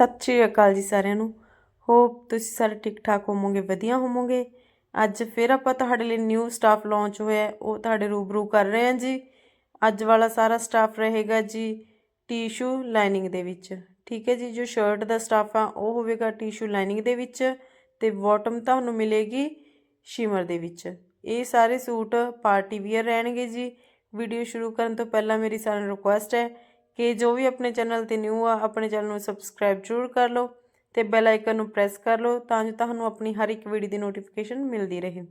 ਸਤਿ ਸ਼੍ਰੀ ਅਕਾਲ ਜੀ ਸਾਰਿਆਂ ਨੂੰ। ਹੋਪ ਤੁਸੀਂ ਸਾਰੇ ਠੀਕ ਠਾਕ ਹੋਵੋਗੇ, ਵਧੀਆ ਹੋਵੋਗੇ। ਅੱਜ ਫਿਰ ਆਪਾਂ ਤੁਹਾਡੇ ਲਈ ਨਿਊ ਸਟਾਫ ਲਾਂਚ ਹੋਇਆ ਉਹ ਤੁਹਾਡੇ ਰੂਬਰੂ ਕਰ ਰਹੇ ਹਾਂ ਜੀ। ਅੱਜ ਵਾਲਾ ਸਾਰਾ ਸਟਾਫ ਰਹੇਗਾ ਜੀ ਟਿਸ਼ੂ ਲਾਈਨਿੰਗ ਦੇ ਵਿੱਚ। ਠੀਕ ਹੈ ਜੀ, ਜੋ ਸ਼ਰਟ ਦਾ ਸਟਾਫ ਆ, ਉਹ ਹੋਵੇਗਾ ਟਿਸ਼ੂ ਲਾਈਨਿੰਗ ਦੇ ਵਿੱਚ ਤੇ ਬਾਟਮ ਤੁਹਾਨੂੰ ਮਿਲੇਗੀ ਸ਼ਿਮਰ ਦੇ ਵਿੱਚ। ਇਹ ਸਾਰੇ ਸੂਟ ਪਾਰਟੀ ਵੀਅਰ ਰਹਿਣਗੇ ਜੀ। ਵੀਡੀਓ ਸ਼ੁਰੂ ਕਰਨ ਤੋਂ ਪਹਿਲਾਂ ਮੇਰੀ ਸਾਰਿਆਂ ਨੂੰ ਰਿਕੁਐਸਟ ਹੈ ਕਿ ਜੋ ਵੀ ਆਪਣੇ ਚੈਨਲ ਤੇ ਨਿਊ ਆ, ਆਪਣੇ ਚੈਨਲ ਨੂੰ ਸਬਸਕ੍ਰਾਈਬ ਜ਼ਰੂਰ ਕਰ ਲਓ ਤੇ ਬੈਲ ਆਈਕਨ ਨੂੰ ਪ੍ਰੈਸ ਕਰ ਲਓ ਤਾਂ ਜੋ ਤੁਹਾਨੂੰ ਆਪਣੀ ਹਰ ਇੱਕ ਵੀਡੀਓ ਦੀ ਨੋਟੀਫਿਕੇਸ਼ਨ ਮਿਲਦੀ ਰਹੇ।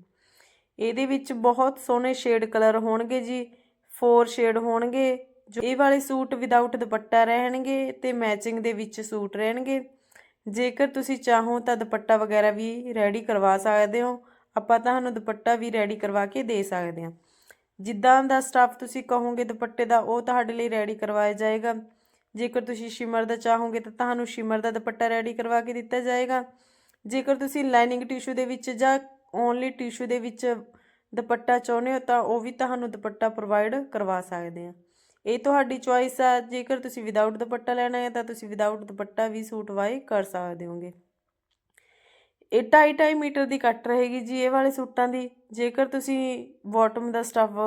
ਇਹਦੇ ਵਿੱਚ ਬਹੁਤ ਸੋਹਣੇ ਸ਼ੇਡ ਕਲਰ ਹੋਣਗੇ ਜੀ ਫੋਰ ਸ਼ੇਡ ਹੋਣਗੇ, ਜੋ ਇਹ ਵਾਲੇ ਸੂਟ ਵਿਦਆਊਟ ਦੁਪੱਟਾ ਰਹਿਣਗੇ ਤੇ ਮੈਚਿੰਗ ਦੇ ਵਿੱਚ ਸੂਟ ਰਹਿਣਗੇ। ਜੇਕਰ ਤੁਸੀਂ ਚਾਹੋ ਤਾਂ ਦੁਪੱਟਾ ਵਗੈਰਾ ਵੀ ਰੈਡੀ ਕਰਵਾ ਸਕਦੇ ਹੋ, ਆਪਾਂ ਤੁਹਾਨੂੰ ਦੁਪੱਟਾ ਵੀ ਰੈਡੀ ਕਰਵਾ ਕੇ ਦੇ ਸਕਦੇ ਹਾਂ। ਜਿੱਦਾਂ ਦਾ ਸਟਾਫ ਤੁਸੀਂ ਕਹੋਗੇ, ਦੁਪੱਟੇ ਦਾ, ਉਹ ਤੁਹਾਡੇ ਲਈ ਰੈਡੀ ਕਰਵਾਇਆ ਜਾਏਗਾ। ਜੇਕਰ ਤੁਸੀਂ ਸ਼ਿਮਰ ਦਾ ਚਾਹੋਗੇ, ਤਾਂ ਤੁਹਾਨੂੰ ਸ਼ਿਮਰ ਦਾ ਦੁਪੱਟਾ ਰੈਡੀ ਕਰਵਾ ਕੇ ਦਿੱਤਾ ਜਾਏਗਾ। ਜੇਕਰ ਤੁਸੀਂ ਲਾਈਨਿੰਗ ਟਿਸ਼ੂ ਦੇ ਵਿੱਚ ਜਾਂ ਓਨਲੀ ਟਿਸ਼ੂ ਦੇ ਵਿੱਚ ਦੁਪੱਟਾ ਚਾਹੁੰਦੇ ਹੋ, ਤਾਂ ਉਹ ਵੀ ਤੁਹਾਨੂੰ ਦੁਪੱਟਾ ਪ੍ਰੋਵਾਈਡ ਕਰਵਾ ਸਕਦੇ ਆ। ਇਹ ਤੁਹਾਡੀ ਚੁਆਇਸ ਆ। ਜੇਕਰ ਤੁਸੀਂ ਵਿਦਆਊਟ ਦੁਪੱਟਾ ਲੈਣਾ ਹੈ, ਤਾਂ ਤੁਸੀਂ ਵਿਦਆਊਟ ਦੁਪੱਟਾ ਵੀ ਸੂਟ ਵਾਏ ਕਰ ਸਕਦੇ ਹੋਗੇ। ਇਹ 2.5 ਮੀਟਰ ਦੀ ਕੱਟ ਰਹੇਗੀ ਜੀ, ਇਹ ਵਾਲੇ ਸੂਟਾਂ ਦੀ। ਜੇਕਰ ਤੁਸੀਂ ਬਾਟਮ ਦਾ ਸਟੱਫ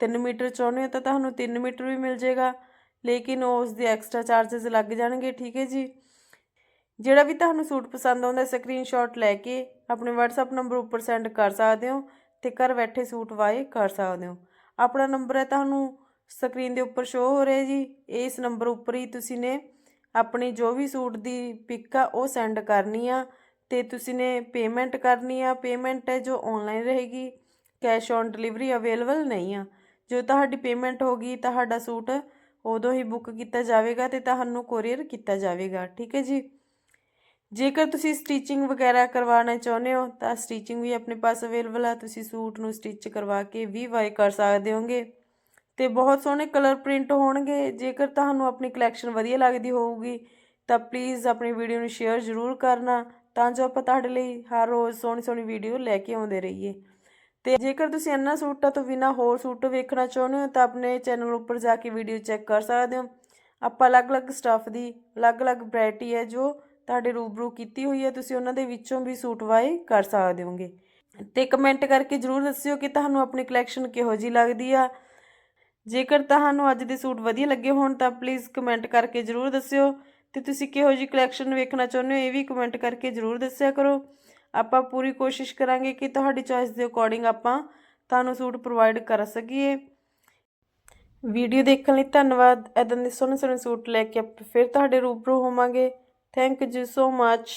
3 ਮੀਟਰ ਚਾਹੁੰਦੇ ਹੋ ਤਾਂ ਤੁਹਾਨੂੰ 3 ਮੀਟਰ ਵੀ ਮਿਲ ਜਾਏਗਾ ਲੇਕਿਨ ਉਸ ਦੇ ਐਕਸਟਰਾ ਚਾਰजेस ਲੱਗ ਜਾਣਗੇ, ਠੀਕ ਹੈ ਜੀ? ਜਿਹੜਾ ਵੀ ਤੁਹਾਨੂੰ ਸੂਟ ਪਸੰਦ ਆਉਂਦਾ ਸਕਰੀਨਸ਼ਾਟ ਲੈ ਕੇ ਆਪਣੇ WhatsApp ਨੰਬਰ ਉੱਪਰ ਸੈਂਡ ਕਰ ਸਕਦੇ ਹੋ ਤੇ ਘਰ ਬੈਠੇ ਸੂਟ ਵਾਏ ਕਰ ਸਕਦੇ ਹੋ। ਆਪਣਾ ਨੰਬਰ ਹੈ ਤੁਹਾਨੂੰ ਸਕਰੀਨ ਦੇ ਉੱਪਰ ਸ਼ੋ ਹੋ ਰਿਹਾ ਜੀ। ਇਸ ਨੰਬਰ ਉੱਪਰ ਹੀ ਤੁਸੀਂ ਨੇ ਆਪਣੀ ਜੋ ਵੀ ਸੂਟ ਦੀ ਪਿਕ ਆ, ਉਹ ਸੈਂਡ ਕਰਨੀ ਆ। ਤੇ ਤੁਸੀਂ ਨੇ ਪੇਮੈਂਟ ਕਰਨੀ ਆ ਪੇਮੈਂਟ ਹੈ ਜੋ ਆਨਲਾਈਨ ਰਹੇਗੀ ਕੈਸ਼ ਔਨ ਡਿਲੀਵਰੀ ਅਵੇਲੇਬਲ ਨਹੀਂ ਆ। ਜੋ ਤੁਹਾਡੀ ਪੇਮੈਂਟ ਹੋਗੀ ਤੁਹਾਡਾ ਸੂਟ ਉਦੋਂ ਹੀ ਬੁੱਕ ਕੀਤਾ ਜਾਵੇਗਾ ਤੇ ਤੁਹਾਨੂੰ ਕੋਰੀਅਰ ਕੀਤਾ ਜਾਵੇਗਾ, ਠੀਕ ਹੈ ਜੀ? ਜੇਕਰ ਤੁਸੀਂ ਸਟਿਚਿੰਗ ਵਗੈਰਾ ਕਰਵਾਉਣਾ ਚਾਹੁੰਦੇ ਹੋ, ਤਾਂ ਸਟਿਚਿੰਗ ਵੀ ਆਪਣੇ ਪਾਸ ਅਵੇਲੇਬਲ ਆ। ਤੁਸੀਂ ਸੂਟ ਨੂੰ ਸਟਿਚ ਕਰਵਾ ਕੇ ਵੀ ਵਾਈ ਕਰ ਸਕਦੇ ਹੋਗੇ ਤੇ ਬਹੁਤ ਸੋਹਣੇ ਕਲਰ ਪ੍ਰਿੰਟ ਹੋਣਗੇ। ਜੇਕਰ ਤੁਹਾਨੂੰ ਆਪਣੀ ਕਲੈਕਸ਼ਨ ਵਧੀਆ ਲੱਗਦੀ ਹੋਊਗੀ, ਤਾਂ ਪਲੀਜ਼ ਆਪਣੀ ਵੀਡੀਓ ਨੂੰ ਸ਼ੇਅਰ ਜ਼ਰੂਰ ਕਰਨਾ। ਤਾਂ ਜੋ ਆਪਾਂ ਤੁਹਾਡੇ ਲਈ ਹਰ ਰੋਜ਼ ਸੋਹਣੀ ਸੋਹਣੀ ਵੀਡੀਓ ਲੈ ਕੇ ਆਉਂਦੇ ਰਹੀਏ। ਤੇ ਜੇਕਰ ਤੁਸੀਂ ਇਹਨਾਂ ਸੂਟਾਂ ਤੋਂ ਬਿਨਾ ਹੋਰ ਸੂਟ ਵੇਖਣਾ ਚਾਹੁੰਦੇ ਹੋ ਤਾਂ ਆਪਣੇ ਚੈਨਲ ਉੱਪਰ ਜਾ ਕੇ ਵੀਡੀਓ ਚੈੱਕ ਕਰ ਸਕਦੇ ਹੋ। ਆਪਾਂ ਅਲੱਗ-ਅਲੱਗ ਸਟੱਫ ਦੀ ਅਲੱਗ-ਅਲੱਗ ਵੈਰਾਈਟੀ ਹੈ ਜੋ ਤੁਹਾਡੇ ਰੂਬਰੂ ਕੀਤੀ ਹੋਈ ਹੈ, ਤੁਸੀਂ ਉਹਨਾਂ ਦੇ ਵਿੱਚੋਂ ਵੀ ਸੂਟ ਵਾਏ ਕਰ ਸਕਦੇ ਹੋਗੇ। ਤੇ ਕਮੈਂਟ ਕਰਕੇ ਜਰੂਰ ਦੱਸਿਓ ਕਿ ਤੁਹਾਨੂੰ ਆਪਣੀ ਕਲੈਕਸ਼ਨ ਕਿਹੋ ਜੀ ਲੱਗਦੀ ਆ। ਜੇਕਰ ਤੁਹਾਨੂੰ ਅੱਜ ਦੇ ਸੂਟ ਵਧੀਆ ਲੱਗੇ ਹੋਣ ਤਾਂ ਪਲੀਜ਼ ਕਮੈਂਟ ਕਰਕੇ ਜਰੂਰ ਦੱਸਿਓ। ਤੇ ਤੁਸੀਂ ਕਿਹੋ ਜੀ ਕਲੈਕਸ਼ਨ ਵੇਖਣਾ ਚਾਹੁੰਦੇ ਹੋ, ਇਹ ਵੀ ਕਮੈਂਟ ਕਰਕੇ ਜਰੂਰ ਦੱਸਿਆ ਕਰੋ। ਆਪਾਂ ਪੂਰੀ ਕੋਸ਼ਿਸ਼ ਕਰਾਂਗੇ ਕਿ ਤੁਹਾਡੀ ਚੋਇਸ ਦੇ ਅਕੋਰਡਿੰਗ ਆਪਾਂ ਤੁਹਾਨੂੰ ਸੂਟ ਪ੍ਰੋਵਾਈਡ ਕਰ ਸਕੀਏ। ਵੀਡੀਓ ਦੇਖਣ ਲਈ ਧੰਨਵਾਦ। ਇਦਾਂ ਦੇ ਸੋਹਣੇ ਸੋਹਣੇ ਸੂਟ ਲੈ ਕੇ ਆਪਾਂ ਫਿਰ ਤੁਹਾਡੇ ਰੂਬਰੂ ਹੋਵਾਂਗੇ। Thank you so much